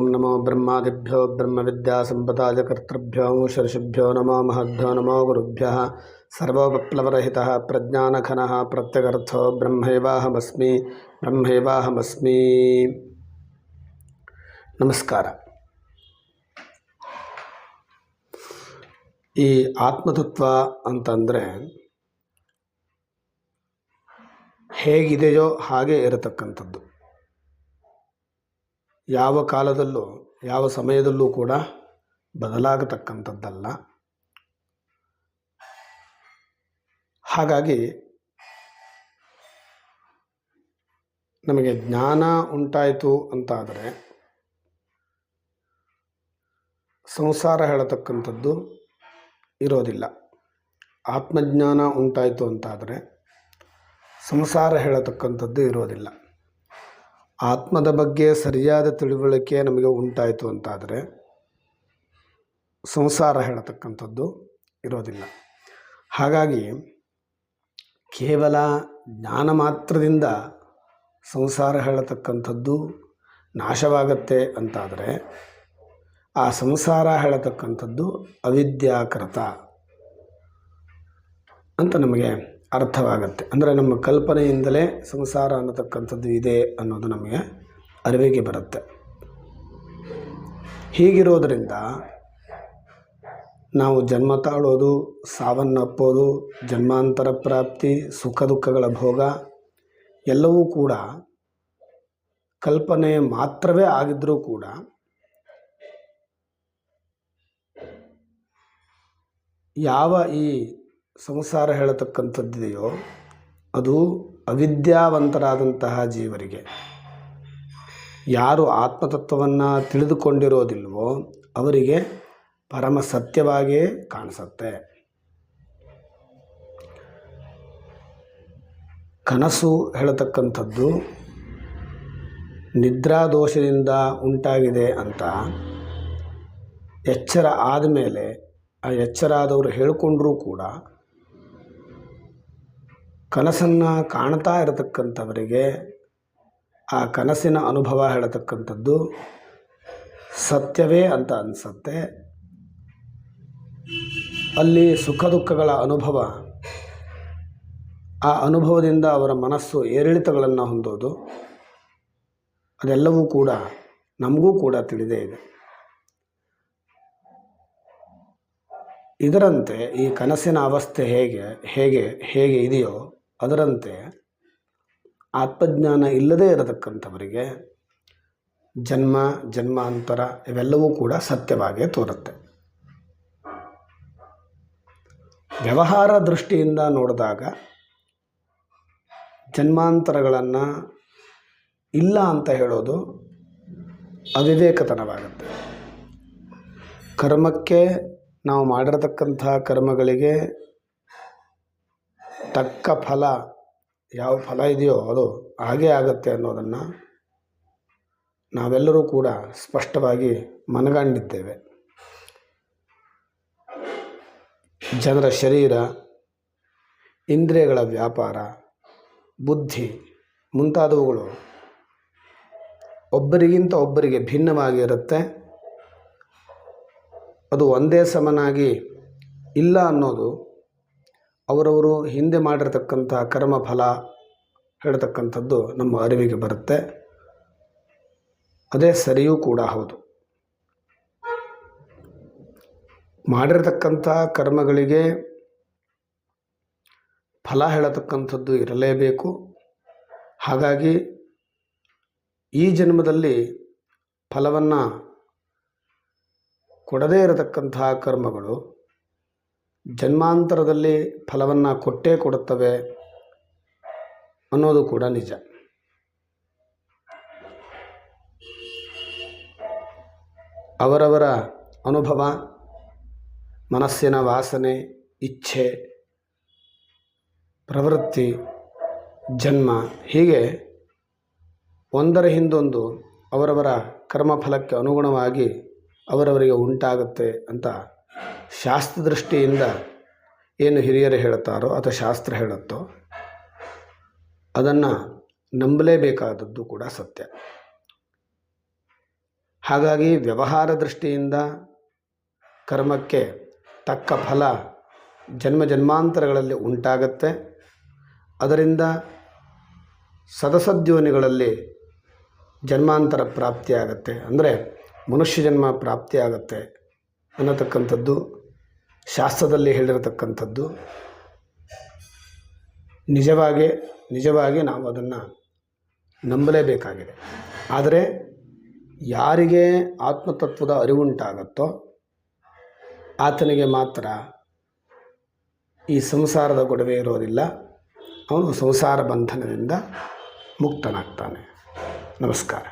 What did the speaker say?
ಓಂ ನಮೋ ಬ್ರಹ್ಮಾದಿಭ್ಯೋ ಬ್ರಹ್ಮವಿದ್ಯಾಸಂಪದಾಜಕರ್ತೃಭ್ಯೋ ಶರ್ಷಿಭ್ಯೋ ನಮೋ ಮಹದ್ಭ್ಯೋ ನಮೋ ಗುರುಭ್ಯಃ. ಸರ್ವೋಪಪ್ಲವರಹಿತಃ ಪ್ರಜ್ಞಾನಘನಃ ಪ್ರತ್ಯಗರ್ಥೋ ಬ್ರಹ್ಮೈವಾಹಮಸ್ಮಿ ಬ್ರಹ್ಮೈವಾಹಮಸ್ಮಿ. ನಮಸ್ಕಾರ. ಈ ಆತ್ಮತತ್ವ ಅಂತಂದರೆ ಹೇಗಿದೆಯೋ ಹಾಗೆ ಇರತಕ್ಕಂಥದ್ದು. ಯಾವ ಕಾಲದಲ್ಲೂ, ಯಾವ ಸಮಯದಲ್ಲೂ ಕೂಡ ಬದಲಾಗತಕ್ಕಂಥದ್ದಲ್ಲ. ಹಾಗಾಗಿ ನಮಗೆ ಜ್ಞಾನ ಉಂಟಾಯಿತು ಅಂತಾದರೆ ಸಂಸಾರ ಹೇಳತಕ್ಕಂಥದ್ದು ಇರೋದಿಲ್ಲ. ಆತ್ಮಜ್ಞಾನ ಉಂಟಾಯಿತು ಅಂತಾದರೆ ಸಂಸಾರ ಹೇಳತಕ್ಕಂಥದ್ದು ಇರೋದಿಲ್ಲ. ಆತ್ಮದ ಬಗ್ಗೆ ಸರಿಯಾದ ತಿಳುವಳಿಕೆ ನಮಗೆ ಉಂಟಾಯಿತು ಅಂತಾದರೆ ಸಂಸಾರ ಹೇಳತಕ್ಕಂಥದ್ದು ಇರೋದಿಲ್ಲ. ಹಾಗಾಗಿ ಕೇವಲ ಜ್ಞಾನ ಮಾತ್ರದಿಂದ ಸಂಸಾರ ಹೇಳತಕ್ಕಂಥದ್ದು ನಾಶವಾಗತ್ತೆ ಅಂತಾದರೆ ಆ ಸಂಸಾರ ಹೇಳತಕ್ಕಂಥದ್ದು ಅವಿದ್ಯಾಕೃತ ಅಂತ ನಮಗೆ ಅರ್ಥವಾಗತ್ತೆ. ಅಂದರೆ ನಮ್ಮ ಕಲ್ಪನೆಯಿಂದಲೇ ಸಂಸಾರ ಅನ್ನತಕ್ಕಂಥದ್ದು ಇದೆ ಅನ್ನೋದು ನಮಗೆ ಅರಿವಿಗೆ ಬರುತ್ತೆ. ಹೀಗಿರೋದರಿಂದ ನಾವು ಜನ್ಮ ತಾಳೋದು ಸಾವನ್ನಪ್ಪೋದು ಜನ್ಮಾಂತರ ಪ್ರಾಪ್ತಿ, ಸುಖ ದುಃಖಗಳ ಭೋಗ ಎಲ್ಲವೂ ಕೂಡ ಕಲ್ಪನೆ ಮಾತ್ರವೇ ಆಗಿದ್ದರೂ ಕೂಡ ಯಾವ ಈ ಸಂಸಾರ ಹೇಳತಕ್ಕಂಥದ್ದಿದೆಯೋ, ಅದು ಅವಿದ್ಯಾವಂತರಾದಂತಹ ಜೀವರಿಗೆ. ಯಾರು ಆತ್ಮತತ್ವವನ್ನು ತಿಳಿದುಕೊಂಡಿರೋದಿಲ್ವೋ, ಅವರಿಗೆ ಪರಮ ಸತ್ಯವಾಗಿಯೇ ಕಾಣಿಸುತ್ತೆ. ಕನಸು ಹೇಳತಕ್ಕಂಥದ್ದು ನಿದ್ರಾದೋಷದಿಂದ ಉಂಟಾಗಿದೆ ಅಂತ ಎಚ್ಚರ ಆದಮೇಲೆ, ಆ ಎಚ್ಚರ ಆದವರು ಹೇಳಿಕೊಂಡ್ರೂ ಕೂಡ ಕನಸನ್ನು ಕಾಣ್ತಾ ಇರತಕ್ಕಂಥವರಿಗೆ ಆ ಕನಸಿನ ಅನುಭವ ಹೇಳತಕ್ಕಂಥದ್ದು ಸತ್ಯವೇ ಅಂತ ಅನಿಸತ್ತೆ. ಅಲ್ಲಿ ಸುಖ ದುಃಖಗಳ ಅನುಭವ, ಆ ಅನುಭವದಿಂದ ಅವರ ಮನಸ್ಸು ಏರಿಳಿತಗಳನ್ನು ಹೊಂದೋದು, ಅದೆಲ್ಲವೂ ಕೂಡ ನಮಗೂ ಕೂಡ ತಿಳಿದೇ ಇದೆ. ಇದರಂತೆ ಈ ಕನಸಿನ ಅವಸ್ಥೆ ಹೇಗೆ ಹೇಗೆ ಹೇಗೆ ಇದೆಯೋ ಅದರಂತೆ ಆತ್ಮಜ್ಞಾನ ಇಲ್ಲದೇ ಇರತಕ್ಕಂಥವರಿಗೆ ಜನ್ಮ, ಜನ್ಮಾಂತರ ಇವೆಲ್ಲವೂ ಕೂಡ ಸತ್ಯವಾಗೇ ತೋರುತ್ತೆ. ವ್ಯವಹಾರ ದೃಷ್ಟಿಯಿಂದ ನೋಡಿದಾಗ ಜನ್ಮಾಂತರಗಳನ್ನು ಇಲ್ಲ ಅಂತ ಹೇಳೋದು ಅವಿವೇಕತನವಾಗುತ್ತೆ. ಕರ್ಮಕ್ಕೆ ನಾವು ಮಾಡಿರತಕ್ಕಂಥ ಕರ್ಮಗಳಿಗೆ ತಕ್ಕ ಫಲ, ಯಾವ ಫಲ ಇದೆಯೋ ಅದು ಹಾಗೇ ಆಗುತ್ತೆ ಅನ್ನೋದನ್ನು ನಾವೆಲ್ಲರೂ ಕೂಡ ಸ್ಪಷ್ಟವಾಗಿ ಮನಗಂಡಿದ್ದೇವೆ. ಜನರ ಶರೀರ, ಇಂದ್ರಿಯಗಳ ವ್ಯಾಪಾರ, ಬುದ್ಧಿ ಮುಂತಾದವುಗಳು ಒಬ್ಬರಿಗಿಂತ ಒಬ್ಬರಿಗೆ ಭಿನ್ನವಾಗಿರುತ್ತೆ. ಅದು ಒಂದೇ ಸಮನಾಗಿ ಇಲ್ಲ ಅನ್ನೋದು ಅವರವರು ಹಿಂದೆ ಮಾಡಿರತಕ್ಕಂಥ ಕರ್ಮ ಫಲ ಹೇಳ್ತಕ್ಕಂಥದ್ದು ನಮ್ಮ ಅರಿವಿಗೆ ಬರುತ್ತೆ. ಅದೇ ಸರಿಯೂ ಕೂಡ ಹೌದು. ಮಾಡಿರತಕ್ಕಂಥ ಕರ್ಮಗಳಿಗೆ ಫಲ ಹೇಳತಕ್ಕಂಥದ್ದು ಇರಲೇಬೇಕು. ಹಾಗಾಗಿ ಈ ಜನ್ಮದಲ್ಲಿ ಫಲವನ್ನು ಕೊಡದೇ ಇರತಕ್ಕಂತಹ ಕರ್ಮಗಳು ಜನ್ಮಾಂತರದಲ್ಲಿ ಫಲವನ್ನು ಕೊಟ್ಟೇ ಕೊಡುತ್ತವೆ ಅನ್ನೋದು ಕೂಡ ನಿಜ. ಅವರವರ ಅನುಭವ, ಮನಸ್ಸಿನ ವಾಸನೆ, ಇಚ್ಛೆ, ಪ್ರವೃತ್ತಿ, ಜನ್ಮ ಹೀಗೆ ಒಂದರ ಹಿಂದೊಂದು ಅವರವರ ಕರ್ಮಫಲಕ್ಕೆ ಅನುಗುಣವಾಗಿ ಅವರವರಿಗೆ ಉಂಟಾಗುತ್ತೆ ಅಂತ ಶಾಸ್ತ್ರದೃಷ್ಟಿಯಿಂದ ಏನು ಹಿರಿಯರು ಹೇಳುತ್ತಾರೋ ಅಥವಾ ಶಾಸ್ತ್ರ ಹೇಳುತ್ತೋ ಅದನ್ನು ನಂಬಲೇಬೇಕಾದದ್ದು ಕೂಡ ಸತ್ಯ. ಹಾಗಾಗಿ ವ್ಯವಹಾರ ದೃಷ್ಟಿಯಿಂದ ಕರ್ಮಕ್ಕೆ ತಕ್ಕ ಫಲ ಜನ್ಮ ಜನ್ಮಾಂತರಗಳಲ್ಲಿ ಉಂಟಾಗತ್ತೆ. ಅದರಿಂದ ಸದಸದ್ಯೋನಿಗಳಲ್ಲಿ ಜನ್ಮಾಂತರ ಪ್ರಾಪ್ತಿಯಾಗತ್ತೆ. ಅಂದರೆ ಮನುಷ್ಯ ಜನ್ಮ ಪ್ರಾಪ್ತಿಯಾಗತ್ತೆ. ಅನ್ನತಕ್ಕಂಥದ್ದು, ಶಾಸ್ತ್ರದಲ್ಲಿ ಹೇಳಿರತಕ್ಕಂಥದ್ದು, ನಿಜವಾಗಿ ನಿಜವಾಗಿ ನಾವು ಅದನ್ನು ನಂಬಲೇಬೇಕಾಗಿದೆ. ಆದರೆ ಯಾರಿಗೆ ಆತ್ಮತತ್ವದ ಅರಿವುಂಟಾಗತ್ತೋ ಆತನಿಗೆ ಮಾತ್ರ ಈ ಸಂಸಾರದ ಗೊಡವೆ ಇರೋದಿಲ್ಲ. ಅವನು ಸಂಸಾರ ಬಂಧನದಿಂದ ಮುಕ್ತನಾಗ್ತಾನೆ. ನಮಸ್ಕಾರ.